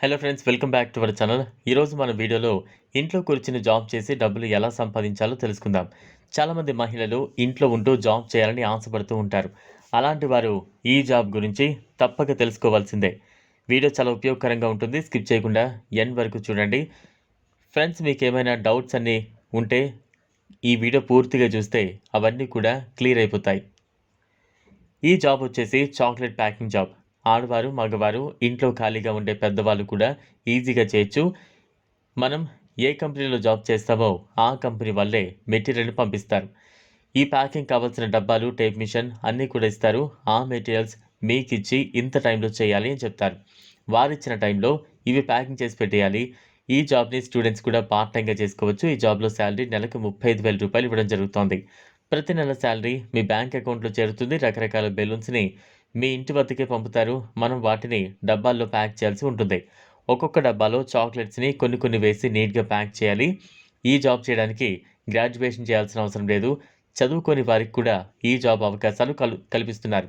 Hello friends welcome back to our channel ఈరోజు మన వీడియోలో ఇంట్లో కూర్చుని జాబ్ చేసి డబ్బులు ఎలా సంపాదించాలో తెలుసుకుందాం. చాలామంది మహిళలు ఇంట్లో ఉంటూ జాబ్ చేయాలని ఆశపడుతూ ఉంటారు. అలాంటి వారు ఈ జాబ్ గురించి తప్పక తెలుసుకోవాల్సిందే. వీడియో చాలా ఉపయోగకరంగా ఉంటుంది. స్కిప్ చేయకుండా ఎన్ వరకు చూడండి. ఫ్రెండ్స్ మీకు ఏమైనా డౌట్స్ అన్నీ ఉంటే ఈ వీడియో పూర్తిగా చూస్తే అవన్నీ కూడా క్లియర్ అయిపోతాయి. ఈ జాబ్ వచ్చేసి చాక్లెట్ ప్యాకింగ్ జాబ్ ఆడవారు మగవారు ఇంట్లో ఖాళీగా ఉండే పెద్దవాళ్ళు కూడా ఈజీగా చేయొచ్చు. మనం ఏ కంపెనీలో జాబ్ చేస్తామో ఆ కంపెనీ వాళ్ళే మెటీరియల్ పంపిస్తారు. ఈ ప్యాకింగ్ కావాల్సిన డబ్బాలు టేప్ మిషన్ అన్నీ కూడా ఇస్తారు. ఆ మెటీరియల్స్ మీకు ఇచ్చి ఇంత టైంలో చేయాలి అని చెప్తారు. వారిచ్చిన టైంలో ఇవి ప్యాకింగ్ చేసి పెట్టేయాలి. ఈ జాబ్ని స్టూడెంట్స్ కూడా పార్ట్ టైంగా చేసుకోవచ్చు. ఈ జాబ్లో శాలరీ నెలకు ముప్పై ఐదు వేల రూపాయలు ఇవ్వడం జరుగుతోంది. ప్రతి నెల శాలరీ మీ బ్యాంక్ అకౌంట్లో చేరుతుంది. రకరకాల బెలూన్స్ని మీ ఇంటి వద్దకే పంపుతారు. మనం వాటిని డబ్బాల్లో ప్యాక్ చేయాల్సి ఉంటుంది. ఒక్కొక్క డబ్బాలో చాక్లెట్స్ని కొన్ని కొన్ని వేసి నీట్గా ప్యాక్ చేయాలి. ఈ జాబ్ చేయడానికి గ్రాడ్యుయేషన్ చేయాల్సిన అవసరం లేదు. చదువుకొని వారికి కూడా ఈ జాబ్ అవకాశాలు కల్ కల్పిస్తున్నారు.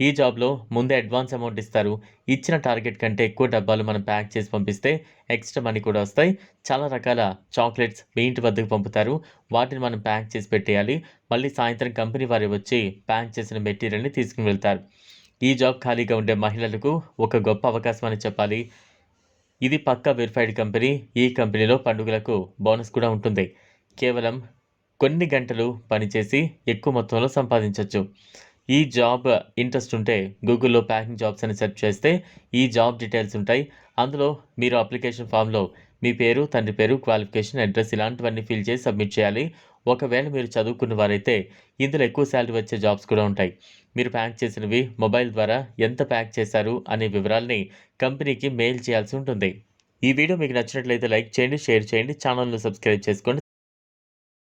ఈ జాబ్లో ముందే అడ్వాన్స్ అమౌంట్ ఇస్తారు. ఇచ్చిన టార్గెట్ కంటే ఎక్కువ డబ్బాలు మనం ప్యాక్ చేసి పంపిస్తే ఎక్స్ట్రా మనీ కూడా వస్తాయి. చాలా రకాల చాక్లెట్స్ మీ ఇంటి వద్దకు పంపుతారు. వాటిని మనం ప్యాక్ చేసి పెట్టేయాలి. మళ్ళీ సాయంత్రం కంపెనీ వారి వచ్చి ప్యాక్ చేసిన మెటీరియల్ని తీసుకుని వెళ్తారు. ఈ జాబ్ ఖాళీగా ఉండే మహిళలకు ఒక గొప్ప అవకాశం అని చెప్పాలి. ఇది పక్కా వెరిఫైడ్ కంపెనీ. ఈ కంపెనీలో పండుగలకు బోనస్ కూడా ఉంటుంది. కేవలం కొన్ని గంటలు పనిచేసి ఎక్కువ మొత్తంలో సంపాదించవచ్చు ఈ జాబ్ ఇంట్రెస్ట్ ఉంటే గూగుల్లో ప్యాకింగ్ జాబ్స్ అని సెర్చ్ చేస్తే ఈ జాబ్ డీటెయిల్స్ ఉంటాయి. అందులో మీరు అప్లికేషన్ ఫామ్లో మీ పేరు తండ్రి పేరు క్వాలిఫికేషన్ అడ్రస్ ఇలాంటివన్నీ ఫిల్ చేసి సబ్మిట్ చేయాలి. ఒకవేళ మీరు చదువుకున్న వారైతే ఇందులో ఎక్కువ శాలరీ వచ్చే జాబ్స్ కూడా ఉంటాయి. మీరు ప్యాక్ చేసినవి మొబైల్ ద్వారా ఎంత ప్యాక్ చేశారు అనే వివరాల్ని కంపెనీకి మెయిల్ చేయాల్సి ఉంటుంది. ఈ వీడియో మీకు నచ్చినట్లయితే లైక్ చేయండి షేర్ చేయండి ఛానల్ను సబ్స్క్రైబ్ చేసుకోండి.